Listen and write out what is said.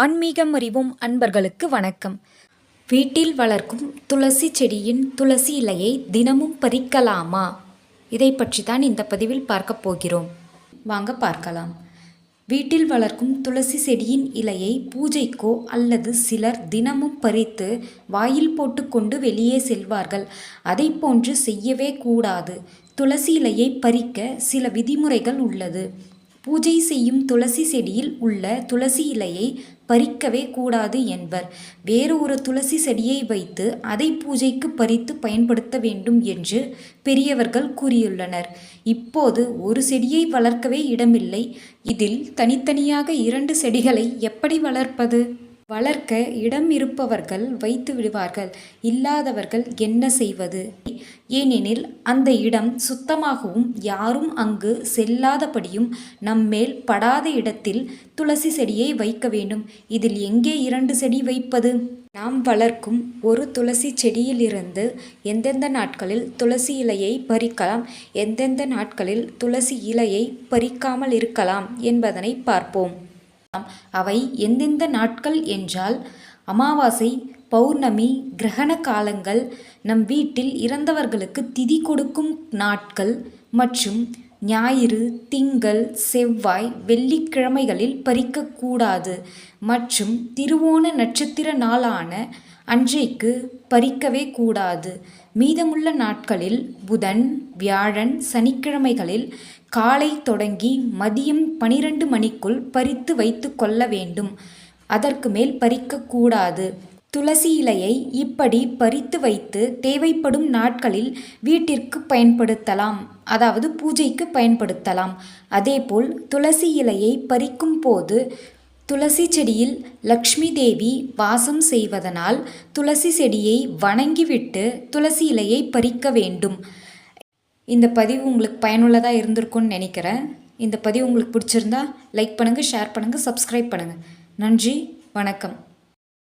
ஆன்மீகம் அறிவும் அன்பர்களுக்கு வணக்கம். வீட்டில் வளர்க்கும் துளசி செடியின் துளசி இலையை தினமும் பறிக்கலாமா? இதை பற்றி தான் இந்த பதிவில் பார்க்க போகிறோம். வாங்க பார்க்கலாம். வீட்டில் வளர்க்கும் துளசி செடியின் இலையை பூஜைக்கோ அல்லது சிலர் தினமும் பறித்து வாயில் போட்டுக்கொண்டு வெளியே செல்வார்கள். அதை போன்று செய்யவே கூடாது. துளசி இலையை பறிக்க சில விதிமுறைகள் உள்ளது. பூஜை செய்யும் துளசி செடியில் உள்ள துளசி இலையை பறிக்கவே கூடாது என்பர். வேறு ஒரு துளசி செடியை வைத்து அதை பூஜைக்கு பறித்து பயன்படுத்த வேண்டும் என்று பெரியவர்கள் கூறியுள்ளனர். இப்போது ஒரு செடியை வளர்க்கவே இடமில்லை. இதில் தனித்தனியாக இரண்டு செடிகளை எப்படி வளர்ப்பது? வளர்க்க இடம் இருப்பவர்கள் வைத்து விடுவார்கள். இல்லாதவர்கள் என்ன செய்வது? ஏனெனில் அந்த இடம் சுத்தமாகவும் யாரும் அங்கு செல்லாதபடியும் நம்மேல் படாத இடத்தில் துளசி செடியை வைக்க வேண்டும். இதில் எங்கே இரண்டு செடி வைப்பது? நாம் வளர்க்கும் ஒரு துளசி செடியிலிருந்து எந்தெந்த நாட்களில் துளசி இலையை பறிக்கலாம்? எந்தெந்த நாட்களில் துளசி இலையை பறிக்காமல் இருக்கலாம் என்பதனை பார்ப்போம். அவை எந்தெந்த நாட்கள் என்றால் அமாவாசை பௌர்ணமி கிரகண காலங்கள் நம் வீட்டில் இறந்தவர்களுக்கு திதி கொடுக்கும் நாட்கள் மற்றும் ஞாயிறு திங்கள் செவ்வாய் வெள்ளிக்கிழமைகளில் பறிக்கக்கூடாது மற்றும் திருவோண நட்சத்திர நாளான அன்றைக்கு பறிக்கவே கூடாது. மீதமுள்ள நாட்களில் புதன் வியாழன் சனிக்கிழமைகளில் காலை தொடங்கி மதியம் பனிரெண்டு மணிக்குள் பறித்து வைத்து கொள்ள வேண்டும். அதற்கு மேல் பறிக்கக்கூடாது. துளசி இலையை இப்படி பறித்து வைத்து தேவைப்படும் நாட்களில் வீட்டிற்கு பயன்படுத்தலாம். அதாவது பூஜைக்கு பயன்படுத்தலாம். அதேபோல் துளசி இலையை பறிக்கும் போது துளசி செடியில் லக்ஷ்மி தேவி வாசம் செய்வதனால் துளசி செடியை வணங்கிவிட்டு துளசி இலையை பறிக்க வேண்டும். இந்த பதிவு உங்களுக்கு பயனுள்ளதாக இருந்திருக்கும்னு நினைக்கிறேன். இந்த பதிவு உங்களுக்கு பிடிச்சிருந்தா லைக் பண்ணுங்கள் ஷேர் பண்ணுங்கள் சப்ஸ்கிரைப் பண்ணுங்கள் நன்றி வணக்கம்.